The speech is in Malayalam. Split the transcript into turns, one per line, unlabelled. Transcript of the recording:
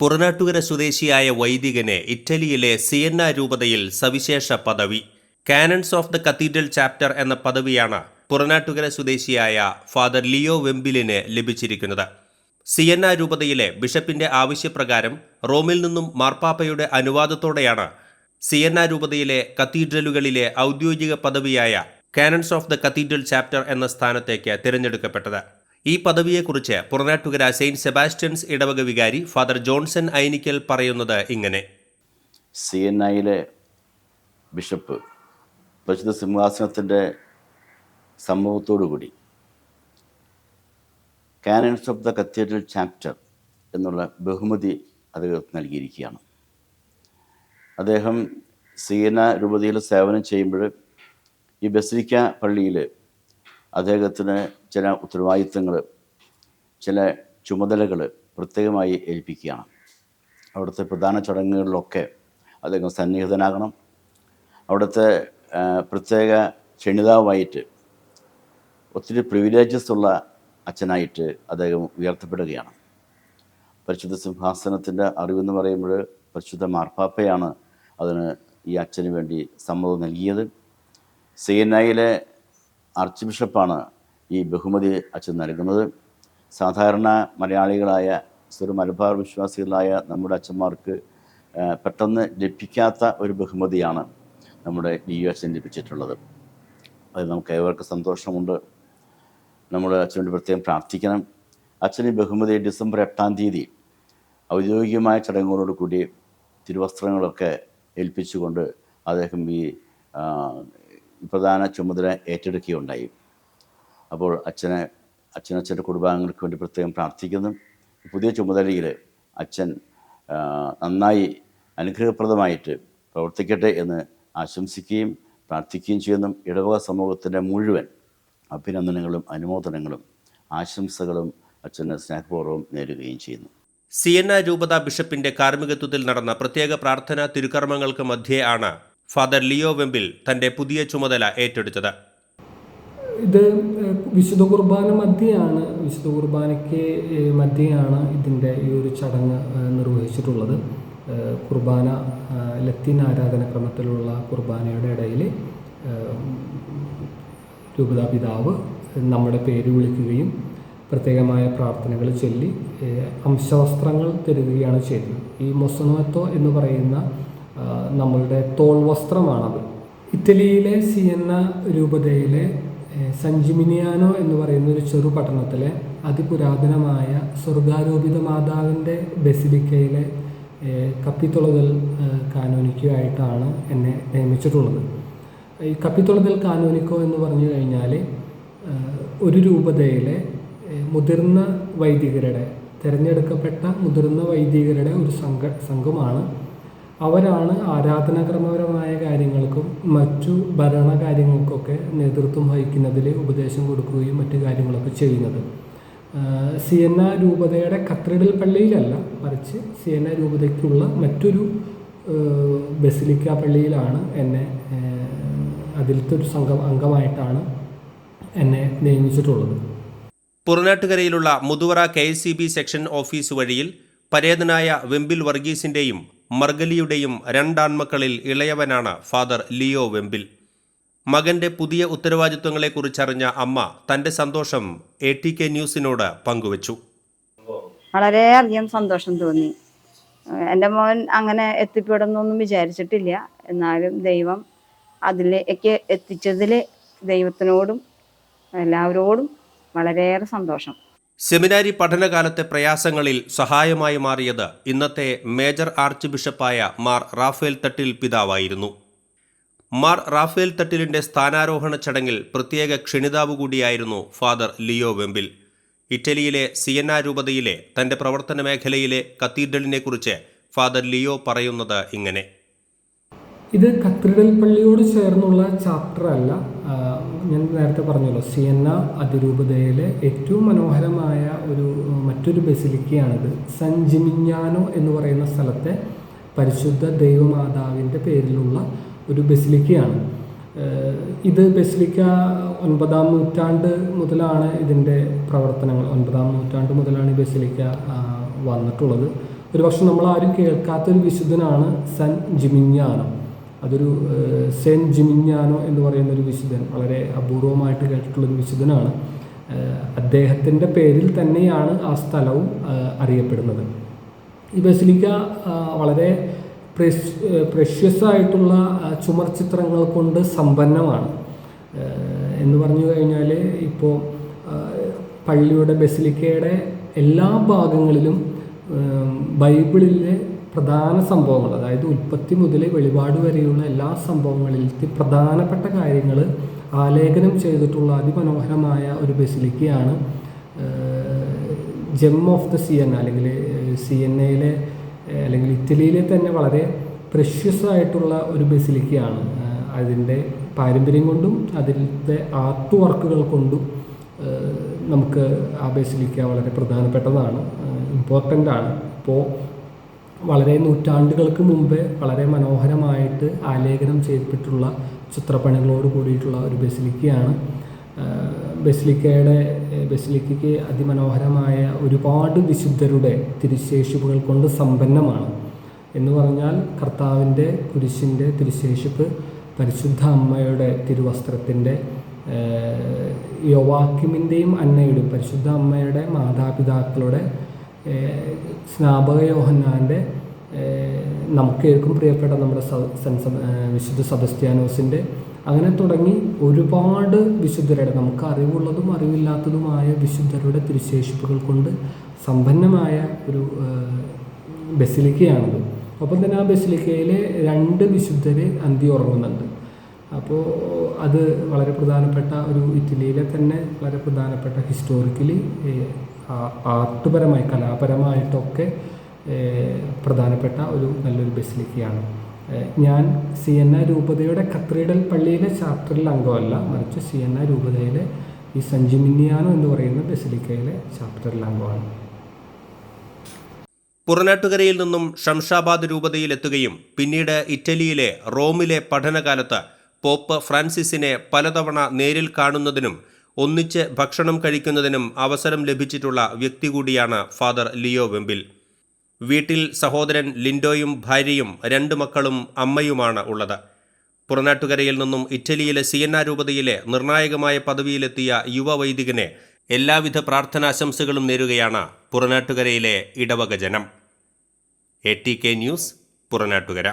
പുറനാട്ടുകര സ്വദേശിയായ വൈദികന് ഇറ്റലിയിലെ സിയന്ന രൂപതയിൽ സവിശേഷ പദവി. Canons of the cathedral chapter എന്ന പദവിയാണ് പുറനാട്ടുകര സ്വദേശിയായ ഫാദർ ലിയോ വെമ്പിലിന് ലഭിച്ചിരിക്കുന്നത്. സിയന്ന രൂപതയിലെ ബിഷപ്പിന്റെ ആവശ്യപ്രകാരം റോമിൽ നിന്നും മാർപ്പാപ്പയുടെ അനുവാദത്തോടെയാണ് സിയന്ന രൂപതയിലെ കത്തീഡ്രലുകളിലെ ഔദ്യോഗിക പദവിയായ canons of the cathedral chapter എന്ന സ്ഥാനത്തേക്ക് തിരഞ്ഞെടുക്കപ്പെട്ടത്. ഈ പദവിയെക്കുറിച്ച് പുറനാട്ടുകര സെയിന്റ് സെബാസ്റ്റ്യൻസ് ഇടവക വികാരി ഫാദർ ജോൺസൺ ഐനിക്കൽ പറയുന്നത് ഇങ്ങനെ.
സി എൻ ഐയിലെ ബിഷപ്പ് പരിശുദ്ധ സിംഹാസനത്തിന്റെ സംഭവത്തോടുകൂടി canons of the cathedral chapter എന്നുള്ള ബഹുമതി അദ്ദേഹത്തിന് നൽകിയിരിക്കുകയാണ്. അദ്ദേഹം സീന രൂപതയിൽ സേവനം ചെയ്യുമ്പോൾ ഈ ബസിലിക്ക പള്ളിയിൽ അദ്ദേഹത്തിന് ചില ഉത്തരവാദിത്തങ്ങൾ ചില ചുമതലകൾ പ്രത്യേകമായി ഏൽപ്പിക്കുകയാണ്. അവിടുത്തെ പ്രധാന ചടങ്ങുകളിലൊക്കെ അദ്ദേഹം സന്നിഹിതനാകണം. അവിടുത്തെ പ്രത്യേക ക്ഷണിതാവായിട്ട് ഒത്തിരി പ്രിവിലേജസ് ഉള്ള അച്ഛനായിട്ട് അദ്ദേഹം ഉയർത്തപ്പെടുകയാണ്. പരിശുദ്ധ സിംഹാസനത്തിന്റെ അറിവെന്ന് പറയുമ്പോൾ പരിശുദ്ധ മാർപ്പാപ്പയാണ് അതിന് ഈ അച്ഛന് വേണ്ടി സമ്മതം നൽകിയത്. സി എൻ ഐയിലെ ആർച്ച് ബിഷപ്പാണ് ഈ ബഹുമതി അച്ഛൻ നൽകുന്നത്. സാധാരണ മലയാളികളായ ഒരു മലബാർ വിശ്വാസികളായ നമ്മുടെ അച്ഛന്മാർക്ക് പെട്ടെന്ന് ലഭിക്കാത്ത ഒരു ബഹുമതിയാണ് നമ്മുടെ ലിയോ അച്ഛൻ ലഭിച്ചിട്ടുള്ളത്. അത് നമുക്ക് ഏവർക്കും സന്തോഷമുണ്ട്. നമ്മുടെ അച്ഛനോട് പ്രത്യേകം പ്രാർത്ഥിക്കണം. അച്ഛന് ഈ ബഹുമതി ഡിസംബർ എട്ടാം തീയതി ഔദ്യോഗികമായ ചടങ്ങുകളോട് കൂടി തിരുവസ്ത്രങ്ങളൊക്കെ ഏൽപ്പിച്ചുകൊണ്ട് അദ്ദേഹം ഈ പ്രധാന ചുമതല ഏറ്റെടുക്കുകയുണ്ടായി. അപ്പോൾ അച്ഛനെ അച്ഛനച്ഛന്റെ കുടുംബാംഗങ്ങൾക്ക് വേണ്ടി പ്രത്യേകം പ്രാർത്ഥിക്കുന്നു. പുതിയ ചുമതലയിൽ അച്ഛൻ നന്നായി അനുഗ്രഹപ്രദമായിട്ട് പ്രവർത്തിക്കട്ടെ എന്ന് ആശംസിക്കുകയും പ്രാർത്ഥിക്കുകയും ചെയ്യുന്നു. ഇടവക സമൂഹത്തിന്റെ മുഴുവൻ അഭിനന്ദനങ്ങളും അനുമോദനങ്ങളും ആശംസകളും അച്ഛന് സ്നേഹപൂർവം നേരുകയും ചെയ്യുന്നു.
സി സിയന്ന രൂപത ബിഷപ്പിന്റെ കാർമ്മികത്വത്തിൽ നടന്ന പ്രത്യേക പ്രാർത്ഥനാ തിരുക്കർമ്മങ്ങൾക്ക് മധ്യേ ആണ് ഫാദർ ലിയോ വെമ്പിൽ തന്റെ പുതിയ ചുമതല ഏറ്റെടുത്തത്.
ഇത് വിശുദ്ധ കുർബാന മധ്യയാണ് വിശുദ്ധ കുർബാനയ്ക്ക് മധ്യയാണ് ഇതിന്റെ ഈ ഒരു ചടങ്ങ് നിർവഹിച്ചിട്ടുള്ളത്. കുർബാന ലത്തീൻ ലത്തീൻ ആരാധനക്രമത്തിലുള്ള കുർബാനയുടെ ഇടയിൽ രൂപതാ പിതാവ് നമ്മുടെ പേര് വിളിക്കുകയും പ്രത്യേകമായ പ്രാർത്ഥനകൾ ചൊല്ലി അംശവസ്ത്രങ്ങൾ തരികയാണ് ചെയ്തത്. ഈ മൊസനോത്തോ എന്ന് പറയുന്ന നമ്മളുടെ തോൾ വസ്ത്രമാണത് ഇറ്റലിയിലെ സിയന്ന രൂപതയിലെ സഞ്ജിമിനിയാനോ എന്ന് പറയുന്ന ഒരു ചെറു പട്ടണത്തിലെ അതിപുരാതനമായ സ്വർഗാരോപിത മാതാവിന്റെ ബസിലിക്കയിലെ കപ്പിത്തുളതൽ കാനോനിക്കുമായിട്ടാണ് എന്നെ നിയമിച്ചിട്ടുള്ളത്. ഈ കപ്പിത്തുളതൽ കാനോനിക്കോ എന്ന് പറഞ്ഞു കഴിഞ്ഞാൽ ഒരു രൂപതയിലെ മുതിർന്ന വൈദികരുടെ തിരഞ്ഞെടുക്കപ്പെട്ട മുതിർന്ന വൈദികരുടെ ഒരു സംഘ സംഘമാണ് അവരാണ് ആരാധനാക്രമപരമായ കാര്യങ്ങൾക്കും മറ്റു ഭരണ കാര്യങ്ങൾക്കൊക്കെ നേതൃത്വം വഹിക്കുന്നതിൽ ഉപദേശം കൊടുക്കുകയും മറ്റു കാര്യങ്ങളൊക്കെ ചെയ്യുന്നത്. സി എൻ ആ രൂപതയുടെ കത്തീഡ്രൽ പള്ളിയിലല്ല മറിച്ച് സി എൻ ആ രൂപതയ്ക്കുള്ള മറ്റൊരു ബസിലിക്ക പള്ളിയിലാണ് എന്നെ അതിലത്തെ ഒരു സംഘം അംഗമായിട്ടാണ് എന്നെ നിയമിച്ചിട്ടുള്ളത്.
പുറനാട്ടുകരയിലുള്ള Muthuvara K S C B section office വഴിയിൽ പരേതനായ വെമ്പിൽ വർഗീസിന്റെയും മർഗലിയുടെയും രണ്ടാൺമക്കളിൽ ഇളയവനാണ് ഫാദർ ലിയോ വെമ്പിൽ. മകന്റെ പുതിയ ഉത്തരവാദിത്വങ്ങളെക്കുറിച്ചറിഞ്ഞ അമ്മ തന്റെ സന്തോഷം എ ടി കെ ന്യൂസിനോട് പങ്കുവച്ചു.
വളരെയധികം സന്തോഷം തോന്നി. എന്റെ മോൻ അങ്ങനെ എത്തിപ്പെടുന്നൊന്നും വിചാരിച്ചിട്ടില്ല. എന്നാലും ദൈവം അതിലേക്ക് എത്തിച്ചതിൽ ദൈവത്തിനോടും എല്ലാവരോടും വളരെയേറെ സന്തോഷം.
സെമിനാരി പഠനകാലത്തെ പ്രയാസങ്ങളിൽ സഹായമായി മാറിയത് ഇന്നത്തെ മേജർ ആർച്ച് ബിഷപ്പായ മാർ റാഫേൽ തട്ടിൽ പിതാവായിരുന്നു. മാർ റാഫേൽ തട്ടിലിന്റെ സ്ഥാനാരോഹണ ചടങ്ങിൽ പ്രത്യേക ക്ഷണിതാവ് കൂടിയായിരുന്നു ഫാദർ ലിയോ വെമ്പിൽ. ഇറ്റലിയിലെ സിയന്ന രൂപതയിലെ തന്റെ പ്രവർത്തന മേഖലയിലെ കത്തീഡ്രലിനെക്കുറിച്ച് ഫാദർ ലിയോ പറയുന്നത് ഇങ്ങനെ.
ഇത് കത്തീഡ്രൽ പള്ളിയോട് ചേർന്നുള്ള ചാപ്റ്റർ അല്ല. ഞാൻ നേരത്തെ പറഞ്ഞല്ലോ സിയന്ന അതിരൂപതയിലെ ഏറ്റവും മനോഹരമായ ഒരു മറ്റൊരു ബസിലിക്കയാണിത്. സൻ എന്ന് പറയുന്ന സ്ഥലത്തെ പരിശുദ്ധ ദൈവമാതാവിന്റെ പേരിലുള്ള ഒരു ബസിലിക്കയാണ്. ഇത് ബസിലിക്ക ഒൻപതാം നൂറ്റാണ്ട് മുതലാണ് ഇതിന്റെ പ്രവർത്തനങ്ങൾ. ഒൻപതാം നൂറ്റാണ്ട് മുതലാണ് ഈ ബസിലിക്ക വന്നിട്ടുള്ളത്. ഒരുപക്ഷെ നമ്മൾ ആരും കേൾക്കാത്തൊരു വിശുദ്ധനാണ് സൻ ജിമിഞ്ഞാനോ. അതൊരു സെൻ ജിമിഞ്ഞാനോ എന്ന് പറയുന്ന ഒരു വിശുദ്ധൻ വളരെ അപൂർവമായിട്ട് കേട്ടിട്ടുള്ളൊരു വിശുദ്ധനാണ്. ഏഹ്, അദ്ദേഹത്തിന്റെ പേരിൽ തന്നെയാണ് ആ സ്ഥലവും അറിയപ്പെടുന്നത്. ഈ ബസിലിക്ക വളരെ പ്രഷ്യസ് ആയിട്ടുള്ള ചുമർ ചിത്രങ്ങൾ കൊണ്ട് സമ്പന്നമാണ്. എന്ന് പറഞ്ഞു കഴിഞ്ഞാൽ ഇപ്പോൾ പള്ളിയുടെ ബസിലിക്കയുടെ എല്ലാ ഭാഗങ്ങളിലും ബൈബിളിലെ പ്രധാന സംഭവങ്ങൾ അതായത് ഉൽപ്പത്തി മുതൽ വെളിപാട് വരെയുള്ള എല്ലാ സംഭവങ്ങളിലത്തെ പ്രധാനപ്പെട്ട കാര്യങ്ങൾ ആലേഖനം ചെയ്തിട്ടുള്ള അതിമനോഹരമായ ഒരു ബസിലിക്കയാണ് gem of the C N അല്ലെങ്കിൽ സി എൻ എയിലെ അല്ലെങ്കിൽ ഇറ്റലിയിലെ തന്നെ വളരെ പ്രഷ്യസ് ആയിട്ടുള്ള ഒരു ബസിലിക്കയാണ്. അതിന്റെ പാരമ്പര്യം കൊണ്ടും അതിന്റെ ആർട്ട് വർക്കുകൾ കൊണ്ടും നമുക്ക് ആ ബസിലിക്ക വളരെ പ്രധാനപ്പെട്ടതാണ് ഇമ്പോർട്ടന്റ് ആണ് ഇപ്പോൾ വളരെ നൂറ്റാണ്ടുകൾക്ക് മുമ്പേ വളരെ മനോഹരമായിട്ട് ആലേഖനം ചെയ്യപ്പെട്ടുള്ള ചിത്രപ്പണികളോട് കൂടിയിട്ടുള്ള ഒരു ബസിലിക്കയാണ്. ബസിലിക്കയുടെ ബസിലിക്കയ്ക്ക് അതിമനോഹരമായ ഒരുപാട് വിശുദ്ധരുടെ തിരുശേഷിപ്പുകൾ കൊണ്ട് സമ്പന്നമാണ്. എന്ന് പറഞ്ഞാൽ കർത്താവിന്റെ കുരിശിന്റെ തിരുശേഷിപ്പ് പരിശുദ്ധ അമ്മയുടെ തിരുവസ്ത്രത്തിന്റെ യോവാക്യമിന്റെയും അന്നയുടെയും പരിശുദ്ധ അമ്മയുടെ മാതാപിതാക്കളുടെ സ്നാപക യോഹന്നാന്റെ ഏഹ് നമുക്കേർക്കും പ്രിയപ്പെട്ട നമ്മുടെ സ- സെന്റ് സെബ- ഏഹ് വിശുദ്ധ സബസ്ത്യാനോസിന്റെ അങ്ങനെ തുടങ്ങി ഒരുപാട് വിശുദ്ധരുടെ നമുക്ക് അറിവുള്ളതും അറിവില്ലാത്തതുമായ വിശുദ്ധരുടെ തിരുശേഷിപ്പുകൾ കൊണ്ട് സമ്പന്നമായ ഒരു ബസിലിക്കയാണത്. ഒപ്പം തന്നെ ആ ബസിലിക്കയിലെ രണ്ട് വിശുദ്ധര് അന്തി ഉറങ്ങുന്നുണ്ട് അപ്പോൾ അത് വളരെ പ്രധാനപ്പെട്ട ഒരു ഇറ്റലിയിലെ തന്നെ വളരെ പ്രധാനപ്പെട്ട ഹിസ്റ്റോറിക്കലി ആർട്ട്പരമായി കലാപരമായിട്ടൊക്കെ പ്രധാനപ്പെട്ട ഒരു നല്ലൊരു ബസിലിക്കയാണ്. ഞാൻ സി എൻ ആ രൂപതയുടെ കത്രീഡൽ പള്ളിയിലെ ചാപ്റ്ററിൽ അംഗമല്ല. മറിച്ച് സി എൻ ആ രൂപതയിലെ ഈ സഞ്ജിമിന്യാനോ എന്ന് പറയുന്ന ബസിലിക്കയിലെ ചാപ്റ്ററിൽ അംഗമാണ്.
പുറനാട്ടുകരയിൽ നിന്നും ഷംഷാബാദ് രൂപതയിലെത്തുകയും പിന്നീട് ഇറ്റലിയിലെ റോമിലെ പഠനകാലത്ത് പോപ്പ് ഫ്രാൻസിസിനെ പലതവണ നേരിൽ കാണുന്നതിനും ഒന്നിച്ച് ഭക്ഷണം കഴിക്കുന്നതിനും അവസരം ലഭിച്ചിട്ടുള്ള വ്യക്തി കൂടിയാണ് ഫാദർ ലിയോ വെമ്പിൽ. വീട്ടിൽ സഹോദരൻ ലിൻഡോയും ഭാര്യയും രണ്ട് മക്കളും അമ്മയുമാണ് ഉള്ളത്. പുറനാട്ടുകരയിൽ നിന്നും ഇറ്റലിയിലെ സിയന്ന രൂപതയിലെ നിർണായകമായ പദവിയിലെത്തിയ യുവ വൈദികനെ എല്ലാവിധ പ്രാർത്ഥനാശംസകളും നേരുകയാണ് പുറനാട്ടുകരയിലെ ഇടവക ജനം. A T K news Puranattukara.